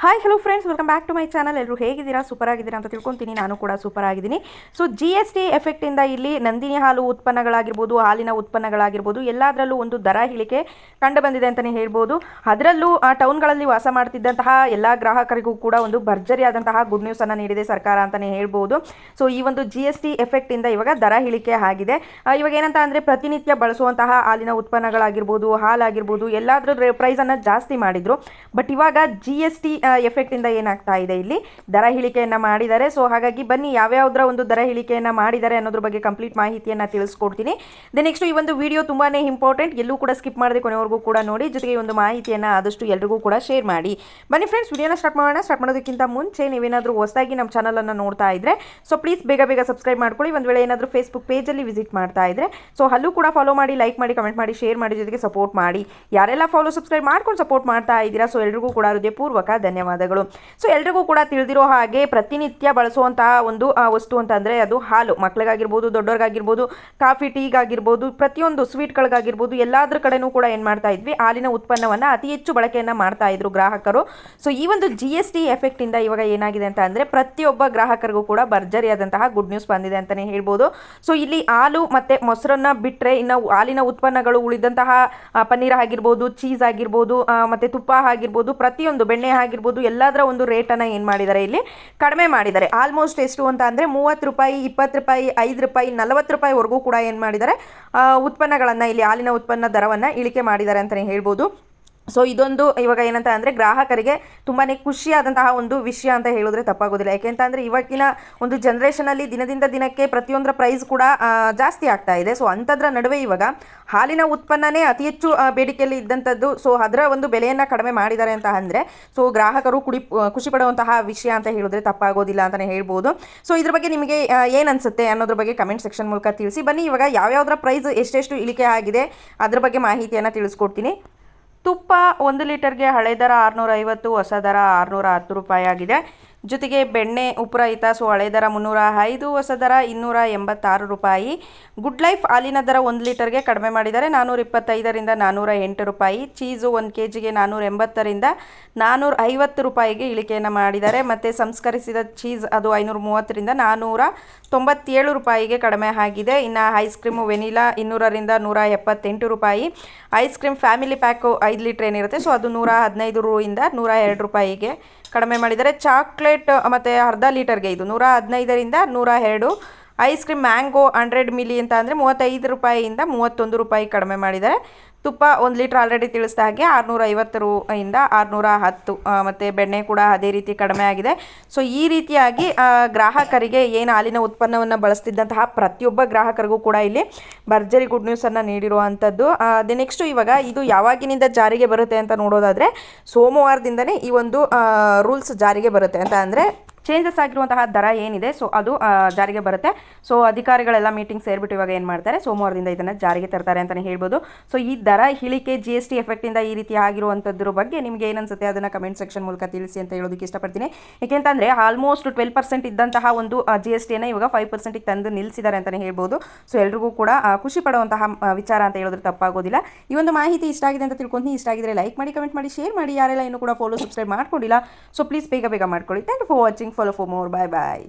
Hi hello friends welcome back to my channel ಎಲ್ಲರೂ ಹೇಗಿದ್ದೀರಾ? Super ಆಗಿದ್ದೀರಾ ಅಂತ ತಿಳ್ಕೊತೀನಿ. ನಾನು ಕೂಡ ಸೂಪರ್ ಆಗಿದ್ದೀನಿ ಸೊ ಜಿ ಎಸ್ ಟಿ ಎಫೆಕ್ಟಿಂದ ಇಲ್ಲಿ ನಂದಿನಿ ಹಾಲು ಉತ್ಪನ್ನಗಳಾಗಿರ್ಬೋದು, ಹಾಲಿನ ಉತ್ಪನ್ನಗಳಾಗಿರ್ಬೋದು, ಎಲ್ಲದರಲ್ಲೂ ಒಂದು ದರ ಇಳಿಕೆ ಕಂಡು ಬಂದಿದೆ ಅಂತಲೇ ಹೇಳ್ಬೋದು. ಅದರಲ್ಲೂ, ಆ ಟೌನ್ಗಳಲ್ಲಿ ವಾಸ ಮಾಡ್ತಿದ್ದಂತಹ ಎಲ್ಲ ಗ್ರಾಹಕರಿಗೂ ಕೂಡ ಒಂದು ಭರ್ಜರಿಯಾದಂತಹ ಗುಡ್ ನ್ಯೂಸನ್ನು ನೀಡಿದೆ ಸರ್ಕಾರ ಅಂತಲೇ ಹೇಳ್ಬೋದು. ಸೊ ಈ ಒಂದು ಜಿ ಎಸ್ ಟಿ ಎಫೆಕ್ಟಿಂದ ಇವಾಗ ದರ ಇಳಿಕೆ ಆಗಿದೆ. ಇವಾಗ ಏನಂತ ಅಂದರೆ ಪ್ರತಿನಿತ್ಯ ಬಳಸುವಂತಹ ಹಾಲಿನ ಉತ್ಪನ್ನಗಳಾಗಿರ್ಬೋದು, ಹಾಲಾಗಿರ್ಬೋದು, ಎಲ್ಲಾದರೂ ಪ್ರೈಸನ್ನು ಜಾಸ್ತಿ ಮಾಡಿದರು. ಬಟ್ ಇವಾಗ ಜಿ ಎಸ್ ಟಿ ಎಫೆಕ್ಟಿಂದ ಏನಾಗ್ತಾ ಇದೆ ಇಲ್ಲಿ? ದರ ಇಳಿಕೆಯನ್ನು ಮಾಡಿದ್ದಾರೆ. ಸೊ ಹಾಗಾಗಿ ಬನ್ನಿ, ಯಾವ್ಯಾವುದರ ಒಂದು ದರ ಇಳಿಕೆಯನ್ನು ಮಾಡಿದ್ದಾರೆ ಅನ್ನೋದ್ರ ಬಗ್ಗೆ ಕಂಪ್ಲೀಟ್ ಮಾಹಿತಿಯನ್ನು ತಿಳಿಸ್ಕೊಡ್ತೀನಿ. ದೆನ್ ನೆಕ್ಸ್ಟ್ ಈ ಒಂದು ವಿಡಿಯೋ ತುಂಬಾ ಇಂಪಾರ್ಟೆಂಟ್ ಎಲ್ಲೂ ಕೂಡ ಸ್ಕಿಪ್ ಮಾಡದೆ ಕೊನೆವರೆಗೂ ಕೂಡ ನೋಡಿ. ಜೊತೆಗೆ ಒಂದು ಮಾಹಿತಿಯನ್ನು ಆದಷ್ಟು ಎಲ್ರಿಗೂ ಕೂಡ ಶೇರ್ ಮಾಡಿ. ಬನ್ನಿ ಫ್ರೆಂಡ್ಸ್ ವಿಡಿಯೋನ ಸ್ಟಾರ್ಟ್ ಮಾಡೋಣ. ಸ್ಟಾರ್ಟ್ ಮಾಡೋದಕ್ಕಿಂತ ಮುಂಚೆ ನೀವೇನಾದರೂ ಹೊಸದಾಗಿ ನಮ್ಮ ಚಾನಲನ್ನು ನೋಡ್ತಾ ಇದ್ರೆ ಸೊ ಪ್ಲೀಸ್ ಬೇಗ ಬೇಗ ಸಬ್ಸ್ಕ್ರೈಬ್ ಮಾಡ್ಕೊಳ್ಳಿ. ಒಂದು ವೇಳೆ ಏನಾದರೂ ಫೇಸ್ಬುಕ್ ಪೇಜಲ್ಲಿ ವಿಸಿಟ್ ಮಾಡ್ತಾ ಇದ್ರೆ ಸೊ ಅಲ್ಲೂ ಕೂಡ ಫಾಲೋ ಮಾಡಿ ಲೈಕ್ ಮಾಡಿ ಕಮೆಂಟ್ ಮಾಡಿ ಶೇರ್ ಮಾಡಿ, ಜೊತೆಗೆ ಸಪೋರ್ಟ್ ಮಾಡಿ. ಯಾರೆಲ್ಲ ಫಾಲೋ ಸಬ್ಸ್ಕ್ರೈಬ್ ಮಾಡ್ಕೊಂಡು ಸಪೋರ್ಟ್ ಮಾಡ್ತಾ ಇದ್ದೀರಾ ಸೊ ಎಲ್ರಿಗೂ ಕೂಡ ಹೃದಯಪೂರ್ವಕ ಧನ್ಯವಾದಗಳು. ಸೊ ಎಲ್ರಿಗೂ ಕೂಡ ತಿಳಿದಿರೋ ಹಾಗೆ ಪ್ರತಿನಿತ್ಯ ಬಳಸುವಂತಹ ಒಂದು ವಸ್ತು ವಸ್ತು ಅಂತಂದರೆ ಅದು ಹಾಲು. ಮಕ್ಳಿಗಾಗಿರ್ಬೋದು ದೊಡ್ಡವ್ರಿಗಾಗಿರ್ಬೋದು ಕಾಫಿ, ಟೀಗಾಗಿರ್ಬೋದು, ಪ್ರತಿಯೊಂದು ಸ್ವೀಟ್ಗಳಿಗಾಗಿರ್ಬೋದು, ಎಲ್ಲಾದ್ರ ಕಡೆನೂ ಕೂಡ ಏನು ಮಾಡ್ತಾ ಇದ್ವಿ, ಹಾಲಿನ ಉತ್ಪನ್ನವನ್ನು ಅತಿ ಹೆಚ್ಚು ಬಳಕೆಯನ್ನು ಮಾಡ್ತಾ ಇದ್ರು ಗ್ರಾಹಕರು. ಸೊ ಈ ಒಂದು ಜಿ ಎಸ್ ಟಿ ಎಫೆಕ್ಟಿಂದ ಇವಾಗ ಏನಾಗಿದೆ ಅಂತ ಅಂದರೆ ಪ್ರತಿಯೊಬ್ಬ ಗ್ರಾಹಕರಿಗೂ ಕೂಡ ಭರ್ಜರಿಯಾದಂತಹ ಗುಡ್ ನ್ಯೂಸ್ ಬಂದಿದೆ ಅಂತಲೇ ಹೇಳ್ಬೋದು. ಸೊ ಇಲ್ಲಿ ಹಾಲು ಮತ್ತು ಮೊಸರನ್ನ ಬಿಟ್ಟರೆ ಇನ್ನು ಹಾಲಿನ ಉತ್ಪನ್ನಗಳು ಉಳಿದಂತಹ ಪನ್ನೀರ್ ಆಗಿರ್ಬೋದು ಚೀಸ್ ಆಗಿರ್ಬೋದು ಮತ್ತೆ ತುಪ್ಪ ಆಗಿರ್ಬೋದು, ಪ್ರತಿಯೊಂದು, ಬೆಣ್ಣೆ ಆಗಿರ್ಬೋದು ಎಲ್ಲದರ ಒಂದು ರೇಟನ್ನು ಏನು ಮಾಡಿದ್ದಾರೆ ಇಲ್ಲಿ? ಕಡಿಮೆ ಮಾಡಿದ್ದಾರೆ ಆಲ್ಮೋಸ್ಟ್ ಎಷ್ಟು ಅಂತ ಅಂದರೆ ಮೂವತ್ತು ರೂಪಾಯಿ, ಇಪ್ಪತ್ತು ರೂಪಾಯಿ, ಐದು ರೂಪಾಯಿ, ನಲವತ್ತು ರೂಪಾಯಿವರೆಗೂ ಕೂಡ ಏನು ಮಾಡಿದ್ದಾರೆ ಉತ್ಪನ್ನಗಳನ್ನು, ಇಲ್ಲಿ ಹಾಲಿನ ಉತ್ಪನ್ನ ದರವನ್ನು ಇಳಿಕೆ ಮಾಡಿದ್ದಾರೆ ಅಂತಲೇ ಹೇಳ್ಬೋದು. ಸೊ ಇದೊಂದು ಇವಾಗ ಏನಂತ ಅಂದರೆ ಗ್ರಾಹಕರಿಗೆ ತುಂಬಾ ಖುಷಿಯಾದಂತಹ ಒಂದು ವಿಷಯ ಅಂತ ಹೇಳಿದ್ರೆ ತಪ್ಪಾಗೋದಿಲ್ಲ. ಯಾಕೆಂತ ಅಂದರೆ ಇವಾಗಿನ ಒಂದು ಜನ್ರೇಷನಲ್ಲಿ ದಿನದಿಂದ ದಿನಕ್ಕೆ ಪ್ರತಿಯೊಂದರ ಪ್ರೈಸ್ ಕೂಡ ಜಾಸ್ತಿ ಆಗ್ತಾ ಇದೆ. ಸೊ ಅಂಥದ್ರ ನಡುವೆ ಇವಾಗ ಹಾಲಿನ ಉತ್ಪನ್ನನೇ ಅತಿ ಹೆಚ್ಚು ಬೇಡಿಕೆಯಲ್ಲಿ ಇದ್ದಂಥದ್ದು ಸೊ ಅದರ ಒಂದು ಬೆಲೆಯನ್ನು ಕಡಿಮೆ ಮಾಡಿದ್ದಾರೆ ಅಂತ ಅಂದರೆ ಸೊ ಗ್ರಾಹಕರು ಕುಡಿ ಖುಷಿ ಪಡುವಂತಹ ವಿಷಯ ಅಂತ ಹೇಳಿದ್ರೆ ತಪ್ಪಾಗೋದಿಲ್ಲ ಅಂತಲೇ ಹೇಳ್ಬೋದು. ಸೊ ಇದ್ರ ಬಗ್ಗೆ ನಿಮಗೆ ಏನು ಅನಿಸುತ್ತೆ ಅನ್ನೋದ್ರ ಬಗ್ಗೆ ಕಮೆಂಟ್ ಸೆಕ್ಷನ್ ಮೂಲಕ ತಿಳಿಸಿ. ಬನ್ನಿ, ಇವಾಗ ಯಾವ್ಯಾವ್ದರ ಪ್ರೈಸ್ ಎಷ್ಟೆಷ್ಟು ಇಳಿಕೆ ಆಗಿದೆ ಅದ್ರ ಬಗ್ಗೆ ಮಾಹಿತಿಯನ್ನು ತಿಳಿಸ್ಕೊಡ್ತೀನಿ. ತುಪ್ಪ ಒಂದು ಲೀಟರ್ಗೆ ಹಳೆ ದರ ಆರುನೂರ ಐವತ್ತು ಹೊಸ ದರ ಆರುನೂರ ಹತ್ತು ರೂಪಾಯಿ ಆಗಿದೆ ಜೊತೆಗೆ ಬೆಣ್ಣೆ ಉಪರಹಿತ ಸೊ ಹಳೆ ದರ ಮುನ್ನೂರ ಐದು, ಹೊಸ ದರ ಇನ್ನೂರ ಎಂಬತ್ತಾರು ರೂಪಾಯಿ. ಗುಡ್ ಲೈಫ್ ಹಾಲಿನ ದರ ಒಂದು ಲೀಟರ್ಗೆ ಕಡಿಮೆ ಮಾಡಿದ್ದಾರೆ ನಾನ್ನೂರ ಇಪ್ಪತ್ತೈದರಿಂದ ನಾನ್ನೂರ ಎಂಟು ರೂಪಾಯಿ. ಚೀಸು ಒಂದು ಕೆ ಜಿಗೆ ನಾನ್ನೂರ ಎಂಬತ್ತರಿಂದ ನಾನ್ನೂರ ಐವತ್ತು ರೂಪಾಯಿಗೆ ಇಳಿಕೆಯನ್ನು ಮಾಡಿದ್ದಾರೆ ಮತ್ತು ಸಂಸ್ಕರಿಸಿದ ಚೀಸ್ ಅದು ಐನೂರ ಮೂವತ್ತರಿಂದ ನಾನ್ನೂರ ತೊಂಬತ್ತೇಳು ರೂಪಾಯಿಗೆ ಕಡಿಮೆ ಆಗಿದೆ. ಇನ್ನು ಐಸ್ ಕ್ರೀಮು ವೆನಿಲಾ ಇನ್ನೂರರಿಂದ ನೂರ ಎಪ್ಪತ್ತೆಂಟು ರೂಪಾಯಿ. ಐಸ್ ಕ್ರೀಮ್ ಫ್ಯಾಮಿಲಿ ಪ್ಯಾಕು ಐದು ಲೀಟ್ರ್ ಏನಿರುತ್ತೆ, ಸೊ ಅದು ನೂರ ಹದಿನೈದು ರೂಯಿಂದ ನೂರ ಎರಡು ರೂಪಾಯಿಗೆ ಕಡಿಮೆ ಮಾಡಿದ್ದಾರೆ ಚಾಕ್ಲೇಟ್ ಮತ್ತು ಅರ್ಧ ಲೀಟರ್ಗೆ ಇದು ನೂರ ಹದಿನೈದರಿಂದ ನೂರ ಎರಡು. Ice cream mango hundred milli ಅಂತ ಅಂದರೆ ಮೂವತ್ತೈದು ರೂಪಾಯಿಯಿಂದ ಮೂವತ್ತೊಂದು ರೂಪಾಯಿ ಕಡಿಮೆ ಮಾಡಿದ್ದಾರೆ. ತುಪ್ಪ ಒಂದು ಲೀಟ್ರ್ ಆಲ್ರೆಡಿ ತಿಳಿಸ್ದ ಹಾಗೆ ಆರುನೂರ ಐವತ್ತು ರೂ ಇಂದ ಆರುನೂರ ಹತ್ತು ಮತ್ತು ಬೆಣ್ಣೆ ಕೂಡ ಅದೇ ರೀತಿ ಕಡಿಮೆ ಆಗಿದೆ. ಸೊ ಈ ರೀತಿಯಾಗಿ ಗ್ರಾಹಕರಿಗೆ ಏನು ಹಾಲಿನ ಉತ್ಪನ್ನವನ್ನು ಬಳಸ್ತಿದ್ದಂತಹ ಪ್ರತಿಯೊಬ್ಬ ಗ್ರಾಹಕರಿಗೂ ಕೂಡ ಇಲ್ಲಿ ಭರ್ಜರಿ ಗುಡ್ ನ್ಯೂಸನ್ನು ನೀಡಿರುವಂಥದ್ದು ಅದೇ ನೆಕ್ಸ್ಟು ಇವಾಗ ಇದು ಯಾವಾಗಿನಿಂದ ಜಾರಿಗೆ ಬರುತ್ತೆ ಅಂತ ನೋಡೋದಾದರೆ ಸೋಮವಾರದಿಂದನೇ ಈ ಒಂದು ರೂಲ್ಸ್ ಜಾರಿಗೆ ಬರುತ್ತೆ ಅಂತ ಅಂದರೆ ಚೇಂಜಸ್ ಆಗಿರುವಂತಹ ದರ ಏನಿದೆ ಸೊ ಅದು ಜಾರಿಗೆ ಬರುತ್ತೆ. ಸೊ ಅಧಿಕಾರಿಗಳೆಲ್ಲ ಮೀಟಿಂಗ್ ಸೇರಿಬಿಟ್ಟು ಇವಾಗ ಏನು ಮಾಡ್ತಾರೆ, ಸೋಮವಾರದಿಂದ ಇದನ್ನು ಜಾರಿಗೆ ತರ್ತಾರೆ ಅಂತಲೇ ಹೇಳ್ಬೋದು. ಸೊ ಈ ದರ ಇಳಿಕೆ ಜಿ ಎಸ್ ಟಿ ಎಫೆಕ್ಟಿಂದ ಈ ರೀತಿ ಆಗಿರುವಂಥದ್ರ ಬಗ್ಗೆ ನಿಮಗೆ ಏನನ್ಸುತ್ತೆ ಅದನ್ನು ಕಮೆಂಟ್ ಸೆಕ್ಷನ್ ಮೂಲಕ ತಿಳಿಸಿ ಅಂತ ಹೇಳೋದಕ್ಕೆ ಇಷ್ಟಪಡ್ತೀನಿ. ಏಕೆಂತಂದರೆ ಆಲ್ಮೋಸ್ಟ್ ಟ್ವೆಲ್ ಪರ್ಸೆಂಟ್ ಇದ್ದಂತಹ ಒಂದು ಜಿ ಎಸ್ ಟಿಯನ್ನು ಇವಾಗ ಫೈವ್ ಪರ್ಸೆಂಟಿಗೆ ತಂದು ನಿಲ್ಲಿಸಿದ್ದಾರೆ ಅಂತಲೇ ಹೇಳ್ಬೋದು. ಸೊ ಎಲ್ರಿಗೂ ಕೂಡ ಖುಷಿ ಪಡುವಂತಹ ವಿಚಾರ ಅಂತ ಹೇಳಿದ್ರೆ ತಪ್ಪಾಗೋದಿಲ್ಲ. ಈ ಒಂದು ಮಾಹಿತಿ ಇಷ್ಟ ಆಗಿದೆ ಅಂತ ತಿಳ್ಕೊಂತೀನಿ. ಇಷ್ಟ ಆಗಿದ್ರೆ ಲೈಕ್ ಮಾಡಿ ಕಮೆಂಟ್ ಮಾಡಿ ಶೇರ್ ಮಾಡಿ. ಯಾರೆಲ್ಲ ಇನ್ನೂ ಕೂಡ ಫಾಲೋ ಸಬ್ಸ್ಕ್ರೈಬ್ ಮಾಡ್ಕೊಂಡಿಲ್ಲ ಸೊ ಪ್ಲೀಸ್ ಬೇಗ ಬೇಗ ಮಾಡ್ಕೊಳ್ಳಿ. Thank you for watching follow for more bye bye